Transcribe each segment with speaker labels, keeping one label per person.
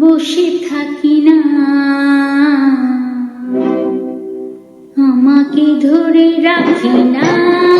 Speaker 1: বসে থাকি না। আমাকে ধরে রাখি না।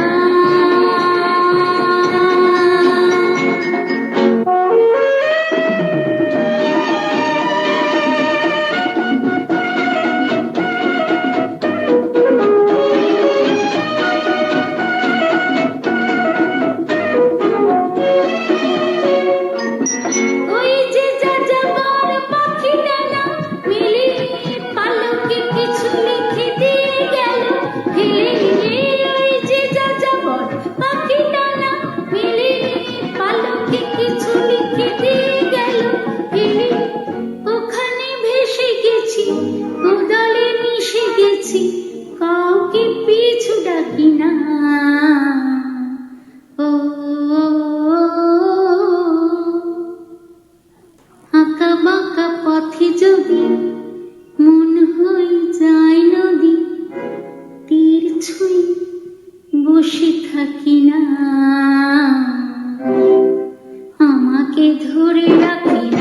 Speaker 1: রাখি